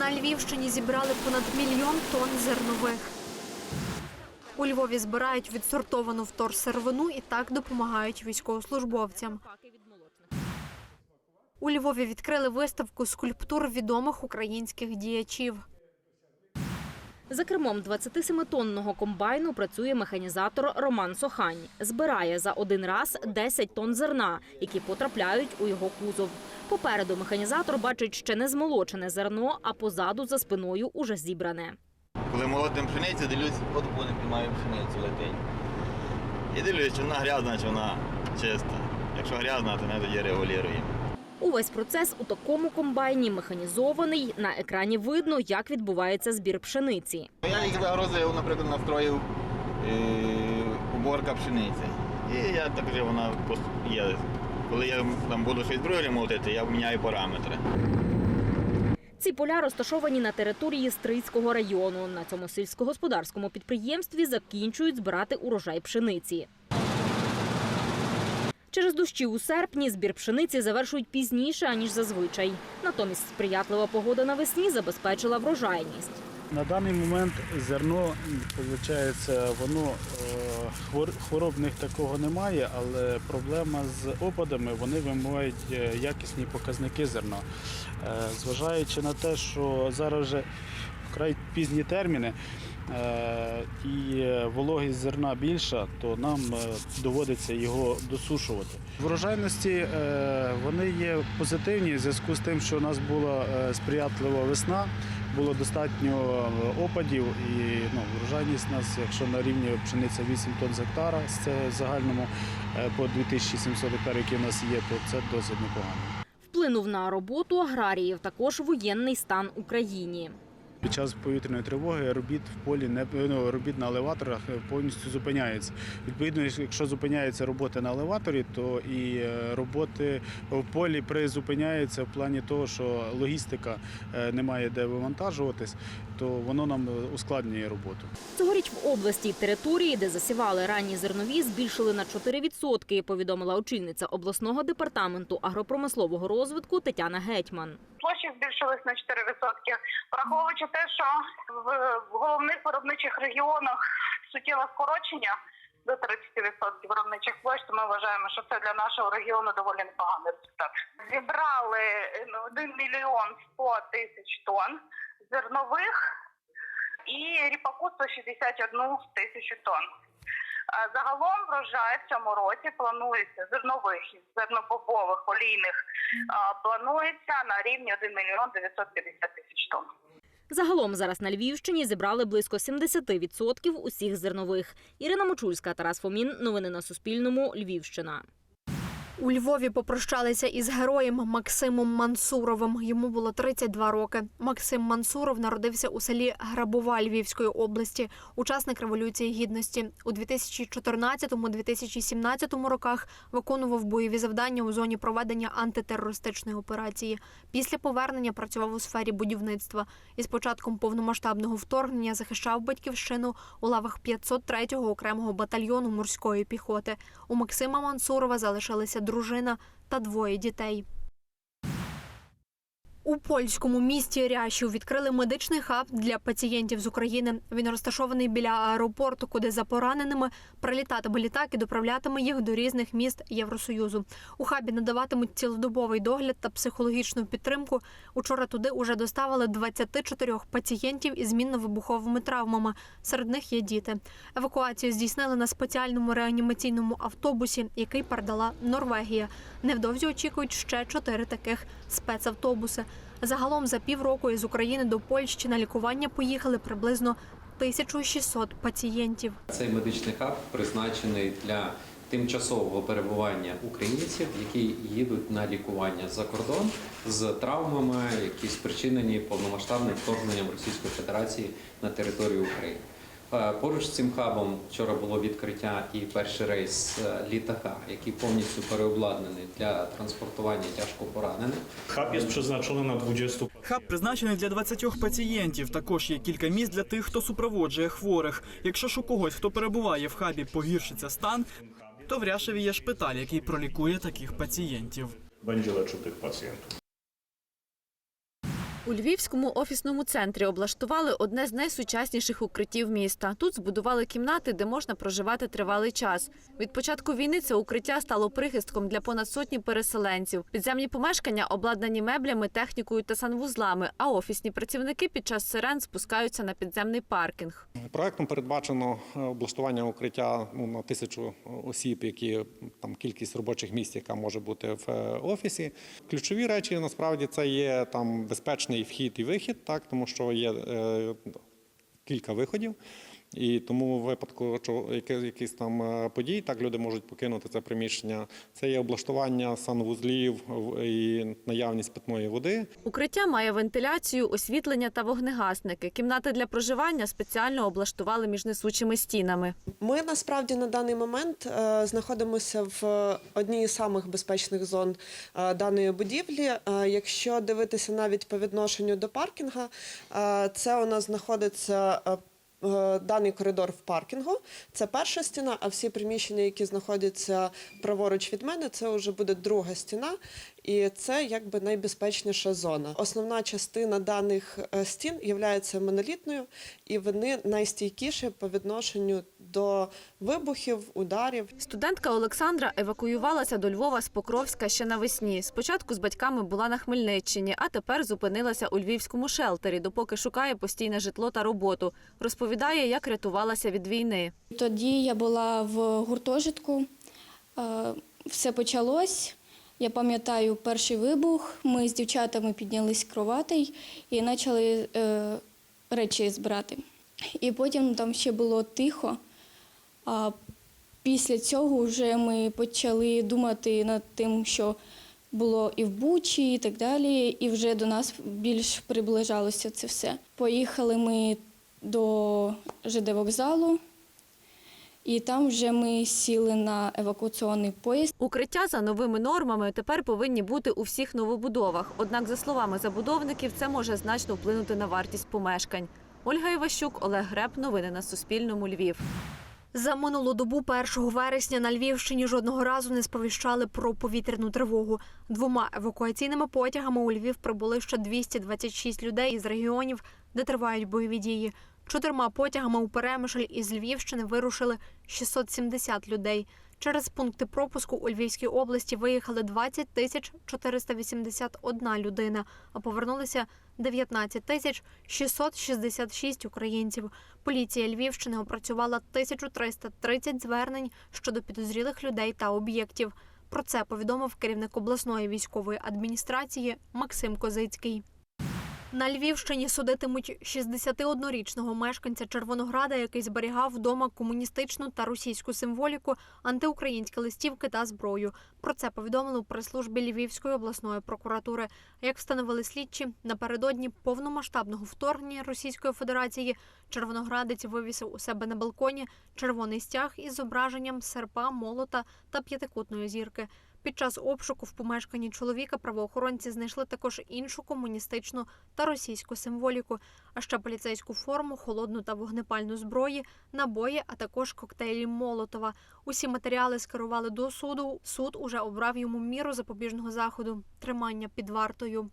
На Львівщині зібрали понад мільйон тонн зернових. У Львові збирають відсортовану вторсервину і так допомагають військовослужбовцям. У Львові відкрили виставку скульптур відомих українських діячів. За кермом 27-тонного комбайну працює механізатор Роман Сохань. Збирає за один раз 10 тонн зерна, які потрапляють у його кузов. Попереду механізатор бачить ще не змолочене зерно, а позаду за спиною уже зібране. Коли молотим пшеницю, дивлюсь, от не піднімаю пшеницю летень. І дивлюсь, чи вона грязна, чи вона чиста. Якщо грязна, то ми тоді регулюємо. Увесь процес у такому комбайні механізований. На екрані видно, як відбувається збір пшениці. Я їх загрузив, наприклад, настроїв е, уборка пшениці. І я так вже вона є. Коли я там буду щось друге молотити, я міняю параметри. Ці поля розташовані на території Стрийського району. На цьому сільськогосподарському підприємстві закінчують збирати урожай пшениці. Через дощі у серпні збір пшениці завершують пізніше, аніж зазвичай. Натомість сприятлива погода навесні забезпечила врожайність. На даний момент зерно, виходить, воно е, хвор- хвороб в них такого немає, але проблема з опадами вони вимагають е, якісні показники зерна. Е, Зважаючи на те, що зараз вже вкрай пізні терміни і вологість зерна більша, то нам е, доводиться його досушувати. Врожайності е, вони є позитивні в зв'язку з тим, що у нас була е, сприятлива весна було достатньо е, опадів і ну, врожайність у нас, якщо на рівні пшениця 8 тонн з гектара, це в загальному е, по 2700 гектарів, які в нас є, то це досить непогано. Вплинув на роботу аграріїв також воєнний стан Україні. Під час повітряної тривоги робіт в полі не ну, робіт на елеваторах повністю зупиняється. Відповідно, якщо зупиняється робота на елеваторі, то і е, роботи в полі призупиняються в плані того, що логістика е, немає де вивантажуватись, то воно нам ускладнює роботу. Цьогоріч в області території, де засівали ранні зернові, збільшили на 4%, повідомила очільниця обласного департаменту агропромислового розвитку Тетяна Гетьман. Збільшились на 4%. Враховуючи те, що в головних виробничих регіонах суттєве скорочення до 30% виробничих площ, то ми вважаємо, що це для нашого регіону доволі непоганий результат. Зібрали ну, 1 мільйон 100 тисяч тонн зернових і ріпаку 161 тисячу тонн. Загалом врожай в цьому році планується зернових і зернобобових олійних планується на рівні 1 мільйон 950 тисяч тонн. Загалом зараз на Львівщині зібрали близько 70% усіх зернових. Ірина Мочульська, Тарас Фомін. Новини на Суспільному. Львівщина. У Львові попрощалися із героєм Максимом Мансуровим. Йому було 32 роки. Максим Мансуров народився у селі Грабова Львівської області, учасник революції гідності. У 2014-2017 роках виконував бойові завдання у зоні проведення антитерористичної операції. Після повернення працював у сфері будівництва. І з початком повномасштабного вторгнення захищав батьківщину у лавах 503-го окремого батальйону морської піхоти. У Максима Мансурова залишилися дружина та двоє дітей. У польському місті Рящів відкрили медичний хаб для пацієнтів з України. Він розташований біля аеропорту, куди за пораненими прилітатиме літак і доправлятиме їх до різних міст Євросоюзу. У хабі надаватимуть цілодобовий догляд та психологічну підтримку. Учора туди уже доставили 24 пацієнтів із мінно-вибуховими травмами. Серед них є діти. Евакуацію здійснили на спеціальному реанімаційному автобусі, який передала Норвегія. Невдовзі очікують ще чотири таких спецавтобуси. Загалом за півроку із України до Польщі на лікування поїхали приблизно 1600 пацієнтів. Цей медичний хаб призначений для тимчасового перебування українців, які їдуть на лікування за кордон з травмами, які спричинені повномасштабним вторгненням Російської Федерації на територію України. Е, Поруч з цим хабом вчора було відкриття і перший рейс е, літака, який повністю переобладнаний для транспортування тяжко поранених. Хаб jest przeznaczony na 20 Хаб призначений для 20 пацієнтів. Також є кілька місць для тих, хто супроводжує хворих. Якщо ж у когось, хто перебуває в хабі, погіршиться стан, то в Ряшеві є шпиталь, який пролікує таких пацієнтів. tych pacjentów. У Львівському офісному центрі облаштували одне з найсучасніших укриттів міста. Тут збудували кімнати, де можна проживати тривалий час. Від початку війни це укриття стало прихистком для понад сотні переселенців. Підземні помешкання обладнані меблями, технікою та санвузлами. А офісні працівники під час сирен спускаються на підземний паркінг. Проектом передбачено е, облаштування укриття ну, на тисячу осіб, які там кількість робочих місць, яка може бути в е, офісі. Ключові речі насправді це є там безпечний вхід і вихід, так тому що є е, кілька виходів. І тому в випадку якихось там е, подій, так люди можуть покинути це приміщення. Це є облаштування санвузлів в- і наявність питної води. Укриття має вентиляцію, освітлення та вогнегасники. Кімнати для проживання спеціально облаштували між несучими стінами. Ми насправді на даний момент е, знаходимося в одній із самих безпечних зон е, даної будівлі. Якщо дивитися навіть по відношенню до паркінга, це у нас знаходиться. Е, Даний коридор в паркінгу це перша стіна, а всі приміщення, які знаходяться праворуч від мене, це вже буде друга стіна, і це якби найбезпечніша зона. Основна частина даних е, стін є монолітною, і вони найстійкіші по відношенню до вибухів, ударів. Студентка Олександра евакуювалася до Львова з Покровська ще навесні. Спочатку з батьками була на Хмельниччині, а тепер зупинилася у львівському шелтері, допоки шукає постійне житло та роботу. Розповідає, як рятувалася від війни. Тоді я була в гуртожитку, е, все почалось. Я пам'ятаю перший вибух. Ми з дівчатами піднялись з кроватей і почали е, речі збирати. І потім там ще було тихо. А після цього вже ми почали думати над тим, що було і в Бучі, і так далі. І вже до нас більш приближалося це все. Поїхали ми до ЖД вокзалу. І там вже ми сіли на евакуаційний поїзд. Укриття за новими нормами тепер повинні бути у всіх новобудовах. Однак, за словами забудовників, це може значно вплинути на вартість помешкань. Ольга Іващук, Олег Греб. Новини на Суспільному. Львів. За минулу добу 1 вересня на Львівщині жодного разу не сповіщали про повітряну тривогу. Двома евакуаційними потягами у Львів прибули ще 226 людей із регіонів, де тривають бойові дії. Чотирма потягами у Перемишль із Львівщини вирушили 670 людей. Через пункти пропуску у Львівській області виїхали 20 тисяч 481 людина, а повернулися 19 тисяч 666 українців. Поліція Львівщини опрацювала 1330 звернень щодо підозрілих людей та об'єктів. Про це повідомив керівник обласної військової адміністрації Максим Козицький. На Львівщині судитимуть 61-річного мешканця Червонограда, який зберігав вдома комуністичну та російську символіку, антиукраїнські листівки та зброю. Про це повідомили у прес-службі Львівської обласної прокуратури. Як встановили слідчі, напередодні повномасштабного вторгнення Російської Федерації Червоноградець вивісив у себе на балконі червоний стяг із зображенням серпа, молота та п'ятикутної зірки. Під час обшуку в помешканні чоловіка правоохоронці знайшли також іншу комуністичну та російську символіку, а ще поліцейську форму, холодну та вогнепальну зброї, набої, а також коктейлі Молотова. Усі матеріали скерували до суду. Суд уже обрав йому міру запобіжного заходу тримання під вартою.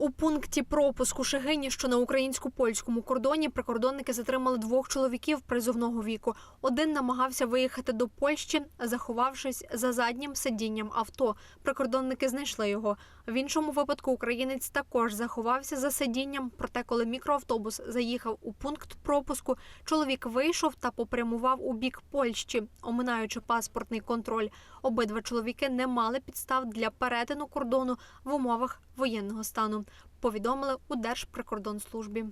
У пункті пропуску Шегині, що на українсько-польському кордоні, прикордонники затримали двох чоловіків призовного віку. Один намагався виїхати до Польщі, заховавшись за заднім сидінням авто. Прикордонники знайшли його. В іншому випадку українець також заховався за сидінням. Проте, коли мікроавтобус заїхав у пункт пропуску, чоловік вийшов та попрямував у бік Польщі, оминаючи паспортний контроль. Обидва чоловіки не мали підстав для перетину кордону в умовах воєнного стану. Повідомили у Держприкордонслужбі.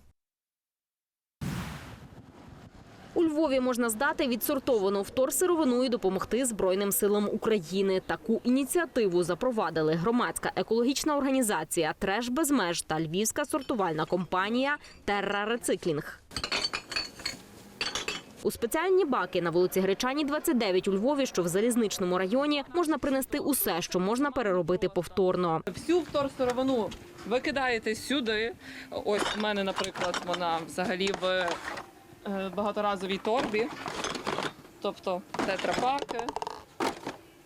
У Львові можна здати відсортовану вторсировину і допомогти Збройним силам України. Таку ініціативу запровадили громадська екологічна організація Треш без меж та львівська сортувальна компанія Терра Рециклінг. У спеціальні баки на вулиці Гречані, 29 у Львові, що в залізничному районі, можна принести усе, що можна переробити повторно. Всю вторсировину викидаєте сюди. Ось у мене, наприклад, вона взагалі в багаторазовій торбі. Тобто тетрапаки,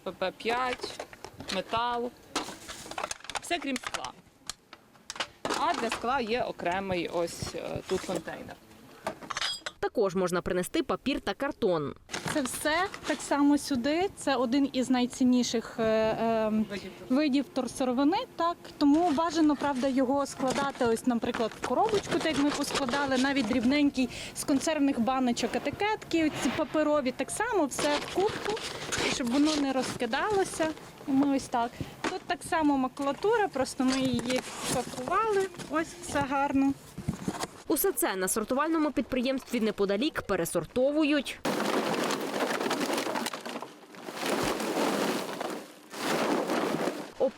ПП-5, метал, все крім скла. А для скла є окремий ось е, тут контейнер. Також можна принести папір та картон. Це все так само сюди. Це один із найцінніших е, е, видів торсировини. Так тому бажано правда його складати. Ось, наприклад, в коробочку, так як ми поскладали, навіть дрібненький з консервних баночок етикетки, ці паперові, так само все в кубку, щоб воно не розкидалося. Ми ось так. Тут так само макулатура, просто ми її пакували. Ось все гарно. Усе це на сортувальному підприємстві неподалік пересортовують.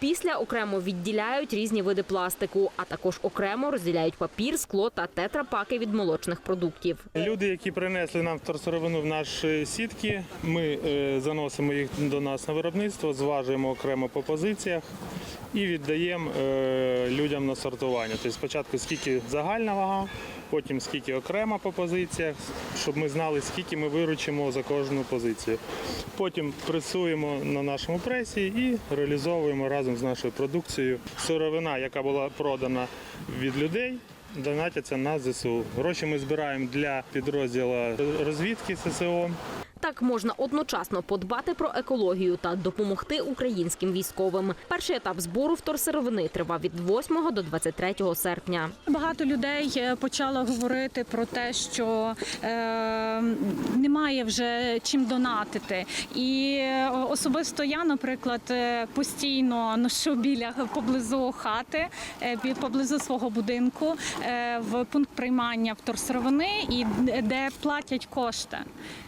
Опісля окремо відділяють різні види пластику, а також окремо розділяють папір, скло та тетрапаки від молочних продуктів. Люди, які принесли нам вторсировину в наші сітки, ми е, заносимо їх до нас на виробництво, зважуємо окремо по позиціях і віддаємо е, людям на сортування. Тобто спочатку скільки загальна вага, потім скільки окремо по позиціях, щоб ми знали, скільки ми виручимо за кожну позицію. Потім пресуємо на нашому пресі і реалізовуємо разом з нашою продукцією. Сировина, яка була продана від людей, донатяться на ЗСУ. Гроші ми збираємо для підрозділу розвідки ССО. Так можна одночасно подбати про екологію та допомогти українським військовим. Перший етап збору вторсировини тривав від 8 до 23 серпня. Багато людей е, почало говорити про те, що е, немає вже чим донатити. І е, особисто я, наприклад, е, постійно ношу біля поблизу хати, поблизу свого будинку в пункт приймання вторсировини, і де платять кошти.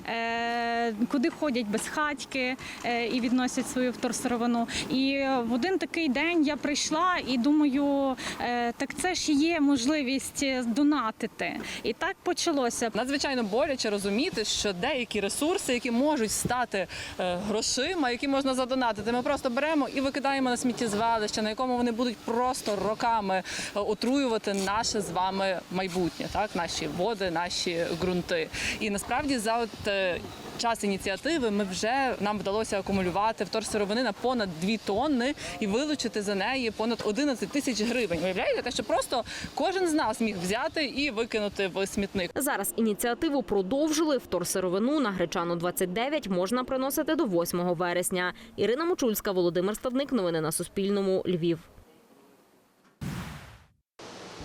Е, Куди ходять безхатьки е, і відносять свою вторсировину. І в один такий день я прийшла і думаю, е, так це ж є можливість е, донатити. І так почалося. Надзвичайно боляче розуміти, що деякі ресурси, які можуть стати е, грошима, які можна задонатити, ми просто беремо і викидаємо на сміттєзвалище, на якому вони будуть просто роками е, отруювати наше з вами майбутнє, так наші води, наші ґрунти. І насправді за от е, час ініціативи ми вже нам вдалося акумулювати вторсировини на понад 2 тонни і вилучити за неї понад 11 тисяч гривень. Уявляєте, те, що просто кожен з нас міг взяти і викинути в смітник. Зараз ініціативу продовжили. Вторсировину на Гречану 29 можна приносити до 8 вересня. Ірина Мочульська, Володимир Ставник. Новини на Суспільному. Львів.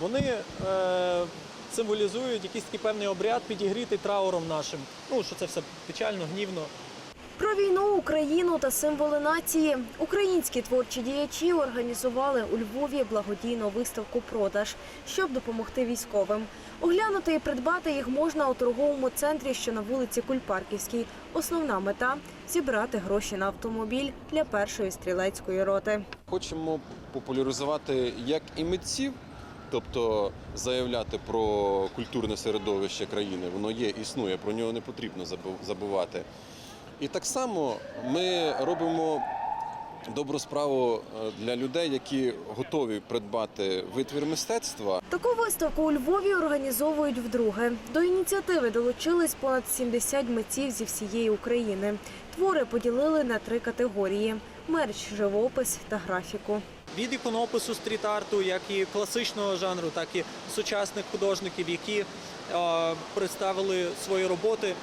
Вони е, символізують якийсь такий певний обряд, підігрітий трауром нашим. Ну, що це все печально, гнівно. Про війну, Україну та символи нації українські творчі діячі організували у Львові благодійну виставку продаж, щоб допомогти військовим. Оглянути і придбати їх можна у торговому центрі, що на вулиці Кульпарківській. Основна мета зібрати гроші на автомобіль для першої стрілецької роти. Хочемо популяризувати як і митців, тобто заявляти про культурне середовище країни. Воно є, існує, про нього не потрібно забу- забувати. І так само ми робимо добру справу е, для людей, які готові придбати витвір мистецтва, Таку виставку у Львові організовують вдруге. До ініціативи долучились понад 70 митців зі всієї України. Твори поділили на три категорії: мерч, живопис та графіку. Від іконопису стріт-арту, як і класичного жанру, так і сучасних художників, які е, представили свої роботи,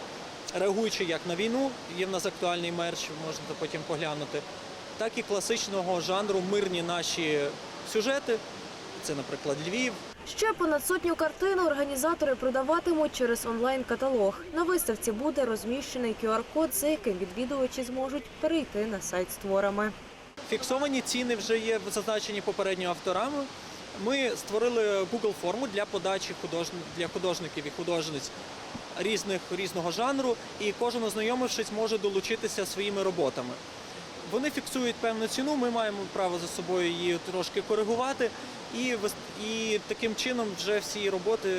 реагуючи як на війну, є в нас актуальний мерч, можете потім поглянути, так і класичного жанру мирні наші сюжети. Це, наприклад, Львів, Ще понад сотню картин організатори продаватимуть через онлайн-каталог. На виставці буде розміщений QR-код, за яким відвідувачі зможуть перейти на сайт з творами. Фіксовані ціни вже є зазначені попередньо авторами. Ми створили Google форму для подачі для художників і художниць різних різного жанру, і кожен ознайомившись може долучитися своїми роботами. Вони фіксують певну ціну, ми маємо право за собою її трошки коригувати, і, і таким чином вже всі роботи,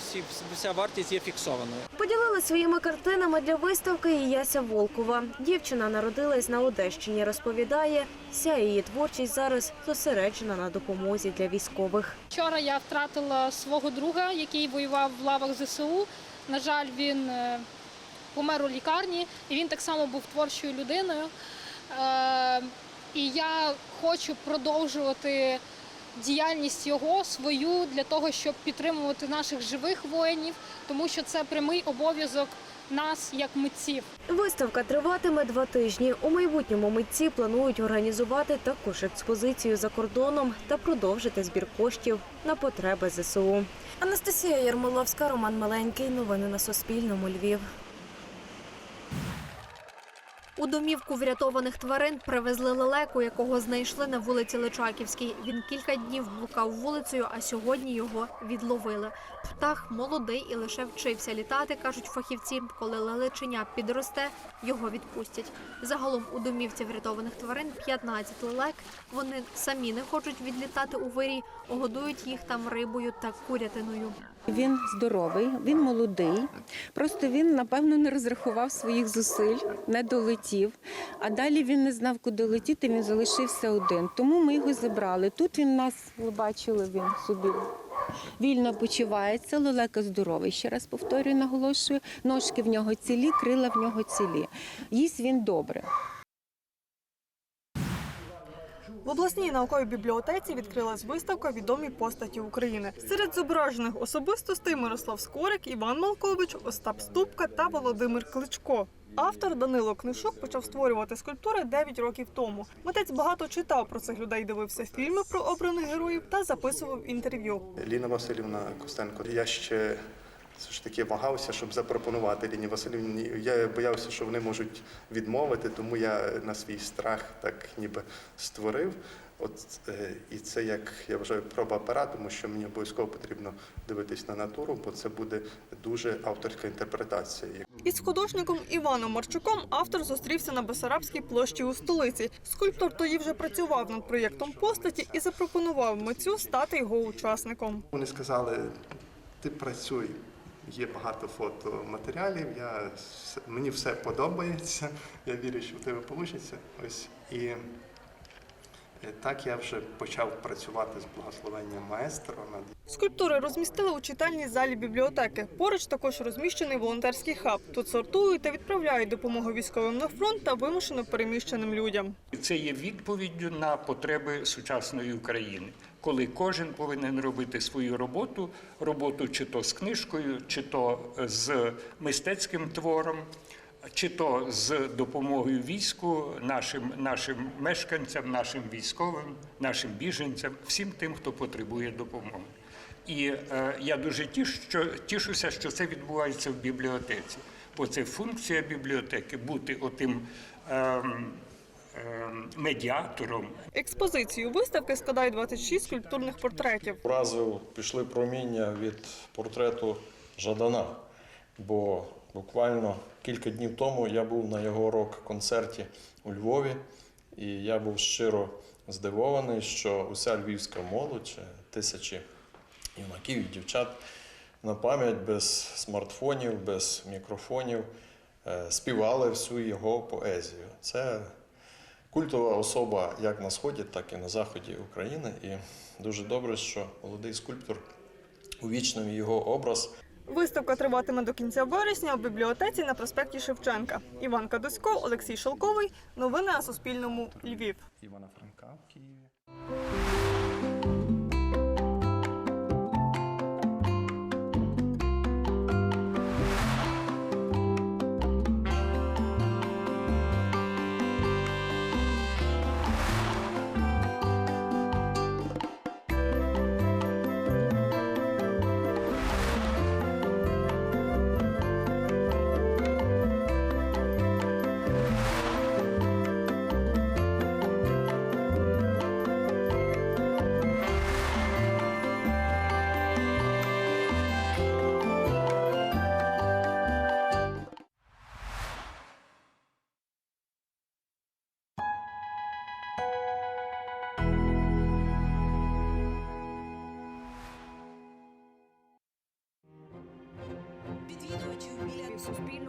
всі, вся вартість є фіксованою. Поділили своїми картинами для виставки і Яся Волкова. Дівчина народилась на Одещині. Розповідає, вся її творчість зараз зосереджена на допомозі для військових. Вчора я втратила свого друга, який воював в лавах ЗСУ. На жаль, він е, помер у лікарні, і він так само був творчою людиною. Е, і я хочу продовжувати діяльність його свою для того, щоб підтримувати наших живих воїнів, тому що це прямий обов'язок нас як митців. Виставка триватиме два тижні. У майбутньому митці планують організувати також експозицію за кордоном та продовжити збір коштів на потреби ЗСУ. Анастасія Ярмоловська, Роман Маленький. Новини на Суспільному. Львів. У домівку врятованих тварин привезли лелеку, якого знайшли на вулиці Личаківській. Він кілька днів блукав вулицею, а сьогодні його відловили. Птах молодий і лише вчився літати, кажуть фахівці. Коли лелеченя підросте, його відпустять. Загалом у домівці врятованих тварин 15 лелек. Вони самі не хочуть відлітати у вирій, годують їх там рибою та курятиною. Він здоровий, він молодий. Просто він, напевно, не розрахував своїх зусиль, не долетів. А далі він не знав, куди летіти, він залишився один. Тому ми його забрали. Тут він нас, ви бачили, він собі вільно почувається. Лелека здоровий, ще раз повторюю, наголошую. Ножки в нього цілі, крила в нього цілі. Їсть він добре. В обласній науковій бібліотеці відкрилась виставка Відомі постаті України. Серед зображених особистостей Мирослав Скорик, Іван Малкович, Остап Ступка та Володимир Кличко. Автор Данило Книшук почав створювати скульптури 9 років тому. Митець багато читав про цих людей, дивився фільми про обраних героїв та записував інтерв'ю. Ліна Васильівна Костенко. Я ще все ж таки вагався, щоб запропонувати Ліні Васильівні. Я боявся, що вони можуть відмовити, тому я на свій страх так ніби створив. От е, і це як я вважаю проба пера, тому що мені обов'язково потрібно дивитись на натуру, бо це буде дуже авторська інтерпретація. Із художником Іваном Марчуком автор зустрівся на Бесарабській площі у столиці. Скульптор тоді вже працював над проєктом постаті і запропонував митцю стати його учасником. Вони сказали: ти працюй. Є багато фотоматеріалів. Я мені все подобається. Я вірю, що в тебе вийде. Ось і е, так я вже почав працювати з благословенням маестро над Скульптури розмістили у читальній залі бібліотеки. Поруч також розміщений волонтерський хаб. Тут сортують та відправляють допомогу військовим на фронт та вимушено переміщеним людям. Це є відповіддю на потреби сучасної України, коли кожен повинен робити свою роботу, роботу чи то з книжкою, чи то з мистецьким твором, чи то з допомогою війську, нашим, нашим мешканцям, нашим військовим, нашим біженцям, всім тим, хто потребує допомоги. І е, я дуже тіш, що, тішуся, що це відбувається в бібліотеці, бо це функція бібліотеки бути отим. ем, ем, медіатором. Експозицію виставки складає 26 скульптурних портретів. Вразив пішли проміння від портрету Жадана, бо буквально кілька днів тому я був на його рок-концерті у Львові, і я був щиро здивований, що уся львівська молодь, тисячі юнаків і дівчат на пам'ять без смартфонів, без мікрофонів е, співали всю його поезію. Це культова особа як на сході, так і на заході України. І дуже добре, що молодий скульптор увічнив його образ. Виставка триватиме до кінця вересня у бібліотеці на проспекті Шевченка. Іван Кадусько, Олексій Шалковий. Новини на Суспільному. Львів. Івана Франка в Києві. Відвідувачів біля Суспільному керівник